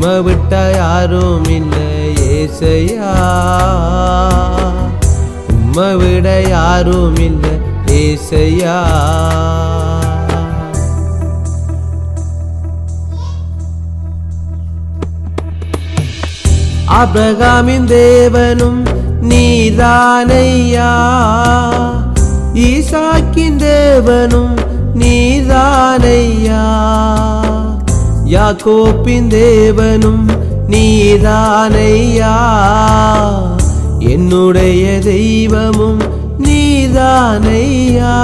உம்மை விட்டா யாரும் இல்லை ஏசையா. உம்மை விட யாரும் இல்லை ஏசையா. அபிரகாமின் தேவனும் நீதானையா. ஈசாக்கின் தேவனும் நீதானையா. யாக்கோப்பின் தேவனும் நீதானையா? என்னுடைய தெய்வமும் நீதானையா?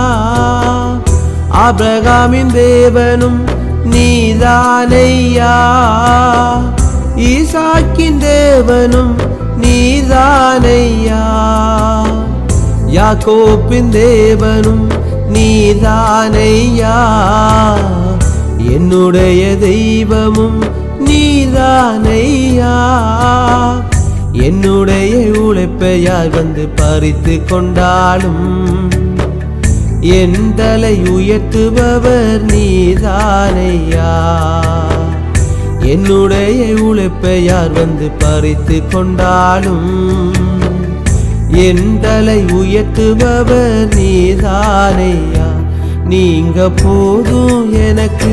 ஆபிரகாமின் தேவனும் நீதானையா? ஈசாக்கின் தேவனும் நீதானையா? யாக்கோப்பின் தேவனும் நீதானையா? என்னுடைய தெய்வமும் நீதானையா? என்னுடைய உழைப்பை யார் வந்து பறித்து கொண்டாலும் என் தலை உயர்த்துபவர் நீதானையா? என்னுடைய உழைப்பை யார் வந்து பறித்து கொண்டாலும் என் தலை உயர்த்துபவர் நீதானையா? நீங்க போதும் எனக்கு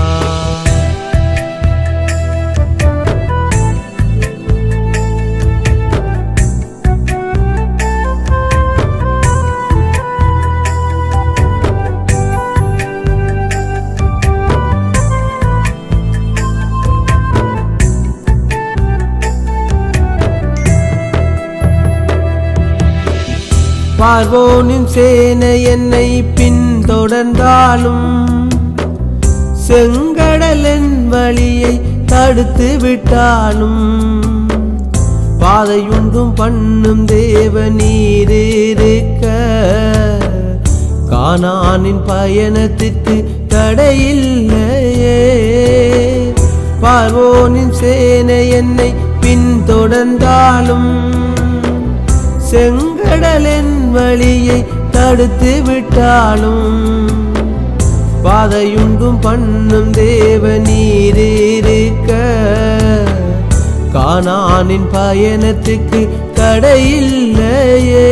பார்வோனின் சேனை என்னை பின்தொடர்ந்தாலும் செங்கடலின் வழியை தடுத்து விட்டாலும் பாதையுண்டும் பண்ணும் தேவ நீரிருக்க கானானின் பயணத்திற்கு தடையில்லையே. பார்வோனின் சேனை என்னை பின்தொடர்ந்தாலும் செங்கடலின் வழியை தடுத்து விட்டாலும் பாதையுண்டும் பண்ணும் தேவ நீரிருக்க. காணானின் பயணத்துக்கு கடையில்லையே.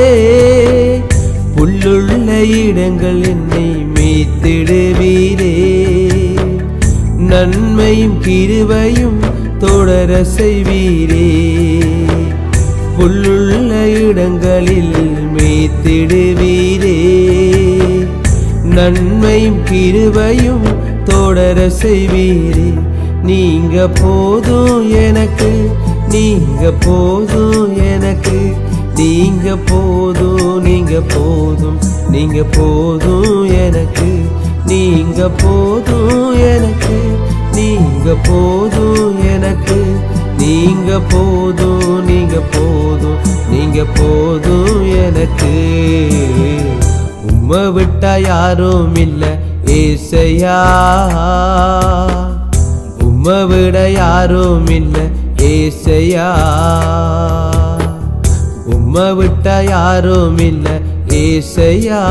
புல்லுள்ள இடங்கள் என்னை மீத்திடுவீரே. நன்மையும் கிருவையும் தொடர செய்வீரே. புல்லுள்ள இடங்களில் மேய்த்திடுவீரே நன்மையும் கிருபையும் தொடர செய்வீரே. நீங்க போதும் எனக்கு நீங்க போதும் எனக்கு. நீங்க போதும் நீங்க போதும் நீங்க போதும் எனக்கு. நீங்க போதும் எனக்கு நீங்க போதும் எனக்கு. நீங்க போதும் நீங்க போதும் நீங்க போதும் எனக்கு. உம்மை விட்டா யாரும் இல்லை ஏசையா. உம்மை விட யாரும் இல்லை ஏசையா. உம்மை விட்டா யாரும் இல்லை ஏசையா.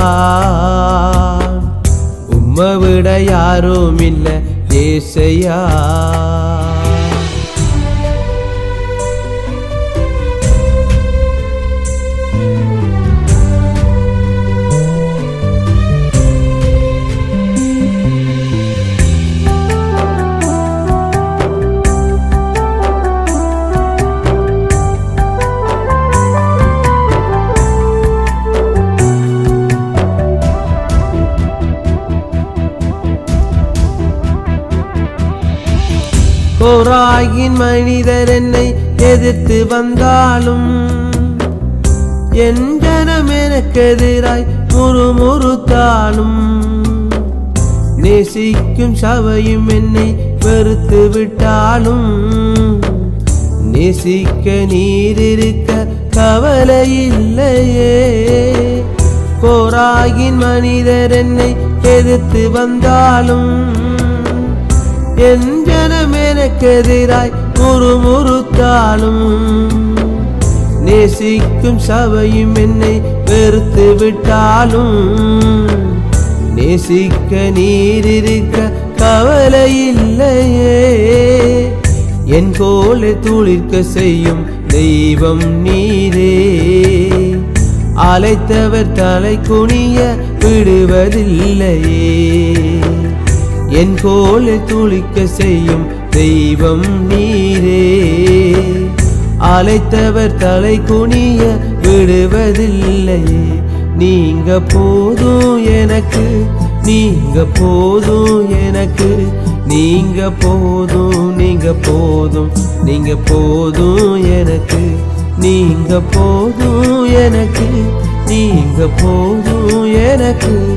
உம்மை விட யாரும் இல்லை ஏசையா. ஓராயின் மனிதர் என்னை எதிர்த்து வந்தாலும் என் ஜனம் எனக்கெதிராய் முறுமுறுத்தாலும் நேசிக்கும் சபையும் என்னை வெறுத்து விட்டாலும் நேசிக்க நீர் இருக்க கவலை இல்லையே. கோராயின் மனிதர் என்னை எதிர்த்து வந்தாலும் என் ஜனமே எனக்கெதிராய் முறுமுறுத்தாலும் நேசிக்கும் சபையும் என்னை வெறுத்து விட்டாலும் நேசிக்க நீரிருக்க கவலை இல்லையே. என் கோலை துளிர்க்க செய்யும் தெய்வம் நீரே. அழைத்தவர் தலை குனிய விடுவதில்லையே. என் கோலை துளிக்க செய்யும் தெய்வம் நீரே. அழைத்தவர் தலை குனிய விடுவதில்லையே. நீங்க போதும் எனக்கு நீங்க போதும் எனக்கு. நீங்க போதும் நீங்க போதும் நீங்க போதும் எனக்கு. நீங்க போதும் எனக்கு நீங்க போதும் எனக்கு.